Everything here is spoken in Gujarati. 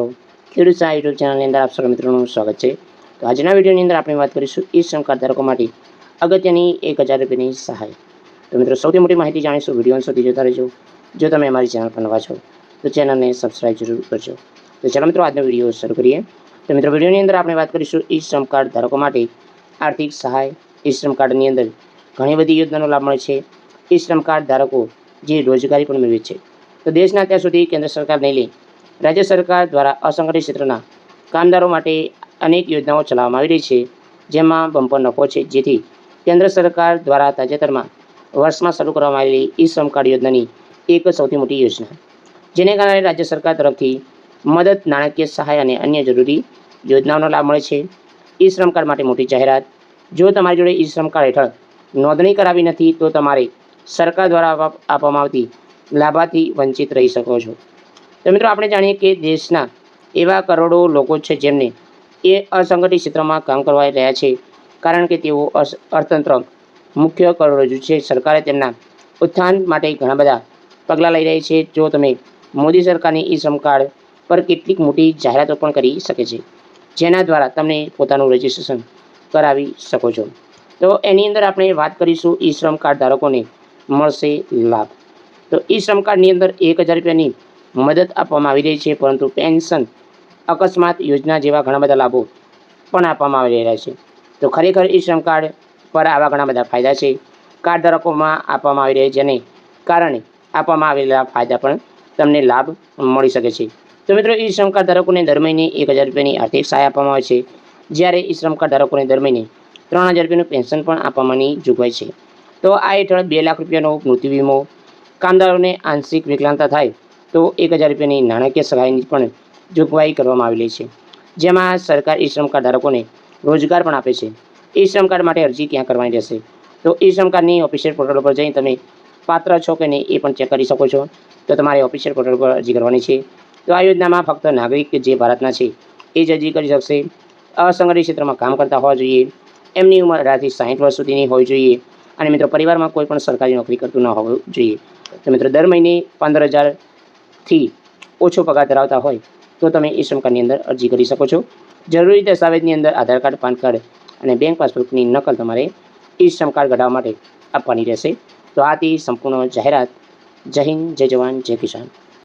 મિત્રો, ખેડૂત સહાય યુટ્યુબ ચેનલની અંદર આપ સર્વ મિત્રોનું સ્વાગત છે. તો આજના વિડીયોની અંદર આપણે વાત કરીશું ઈ શ્રમ કાર્ડ ધારકો માટે અગત્યની એક હજાર રૂપિયાની સહાય. તો મિત્રો, સૌથી મોટી માહિતી જાણીશું, વીડિયો સુધી જોતા રહેજો. જો તમે અમારી ચેનલ પર નવા છો, તો ચેનલને સબસ્ક્રાઈબ જરૂર કરજો. તો ચાલો મિત્રો, આજનો વીડિયો શરૂ કરીએ. તો મિત્રો, વિડીયોની અંદર આપણે વાત કરીશું ઈ શ્રમ કાર્ડ ધારકો માટે આર્થિક સહાય. ઈ શ્રમ કાર્ડની અંદર ઘણી બધી યોજનાનો લાભ મળે છે. ઈ શ્રમ કાર્ડ ધારકો જે રોજગારી પણ મેળવે છે. તો દેશના ત્યાં સુધી કેન્દ્ર સરકાર નહીં લે. રાજ્ય સરકાર દ્વારા અસંગઠિત ક્ષેત્રના કામદારો માટે અનેક યોજનાઓ ચલાવવામાં આવી રહી છે, જેમાં બમ્પર નફો છે. જેથી કેન્દ્ર સરકાર દ્વારા તાજેતરમાં વર્ષમાં શરૂ કરવામાં આવેલી ઈ શ્રમ કાર્ડ યોજનાની એક સૌથી મોટી યોજના. જેને કારણે રાજ્ય સરકાર તરફથી મદદ, નાણાકીય સહાય અને અન્ય જરૂરી યોજનાઓનો લાભ મળે છે. ઈ શ્રમ કાર્ડ માટે મોટી જાહેરાત. જો તમારી જોડે ઈ શ્રમ કાર્ડ હેઠળ નોંધણી કરાવી નથી, તો તમારે સરકાર દ્વારા આપવામાં આવતી લાભાથી વંચિત રહી શકો છો. તો મિત્રો આપણે જાણીએ કે દેશના એવા કરોડો લોકો છે જેમને એ અસંગઠિત ક્ષેત્રમાં કામ કરવા રહ્યા છે. કારણ કે તેઓ અર્થતંત્ર મુખ્ય કરોડરજ્જુ છે. સરકારે તેમના ઉત્થાન માટે ઘણા બધા પગલાં લઈ રહી છે. જો તમે મોદી સરકારની ઈ શ્રમ કાર્ડ પર કેટલીક મોટી જાહેરાતો પણ કરી શકે છે, જેના દ્વારા તમને પોતાનું રજિસ્ટ્રેશન કરાવી શકો છો. તો એની અંદર આપણે વાત કરીશું ઈ શ્રમ કાર્ડ ધારકોને મળશે લાભ. તો ઈ શ્રમ કાર્ડની અંદર એક હજાર રૂપિયાની મદદ આપવામાં આવી રહી છે, પરંતુ પેન્શન અકસ્માત યોજના જેવા ઘણા બધા લાભો પણ આપવામાં આવી રહ્યા છે. તો ખરેખર ઈ શ્રમ કાર્ડ પર આવા ઘણા બધા ફાયદા છે. કાર્ડ ધારકોમાં આપવામાં આવી રહ્યા છે જેને કારણે આપવામાં આવેલા ફાયદા પણ તમને લાભ મળી શકે છે. તો મિત્રો, ઈ શ્રમ કાર્ડ ધારકોને દર મહિને એક હજાર રૂપિયાની આર્થિક સહાય આપવામાં આવે છે. જ્યારે ઈ શ્રમ કાર્ડ ધારકોને દર મહિને ત્રણ હજાર રૂપિયાનું પેન્શન પણ આપવાની જોગવાઈ છે. તો આ હેઠળ બે લાખ રૂપિયાનો મૃત્યુ વીમો, કામદારોને આંશિક વિકલાંગતા થાય તો એક હજાર રૂપિયાની નાણાકીય સહાયની પણ જોગવાઈ કરવામાં આવેલી છે. જેમાં સરકાર ઈ શ્રમ કાર્ડ ધારકોને રોજગાર પણ આપે છે. ઈ શ્રમ કાર્ડ માટે અરજી ક્યાં કરવાની રહેશે. તો ઈ શ્રમ કાર્ડની ઓફિશિયલ પોર્ટલ પર જઈ તમે પાત્ર છો કે નહીં એ પણ ચેક કરી શકો છો. તો તમારે ઓફિશિયલ પોર્ટલ પર અરજી કરવાની છે. તો આ યોજનામાં ફક્ત નાગરિક જે ભારતના છે એ જ અરજી કરી શકશે. અસંગઠિત ક્ષેત્રમાં કામ કરતા હોવા જોઈએ. એમની ઉંમર અઢારથી સાઠ વર્ષ સુધીની હોવી જોઈએ. અને મિત્રો, પરિવારમાં કોઈ પણ સરકારી નોકરી કરતું ન હોવું જોઈએ. તો મિત્રો, દર મહિને પંદર હજારથી ઓછો પગાર ધરાવતા હોય તો તમે ઈ શ્રમ કાર્ડની અંદર અરજી કરી શકો છો. જરૂરી દસ્તાવેજની અંદર આધાર કાર્ડ, પાન કાર્ડ અને બેંક પાસબુકની નકલ તમારે ઈ શ્રમ કાર્ડ કઢાવવા માટે આપવાની રહેશે. તો આથી સંપૂર્ણ જાહેરાત. જય હિન્દ, જય જવાન, જય કિસાન.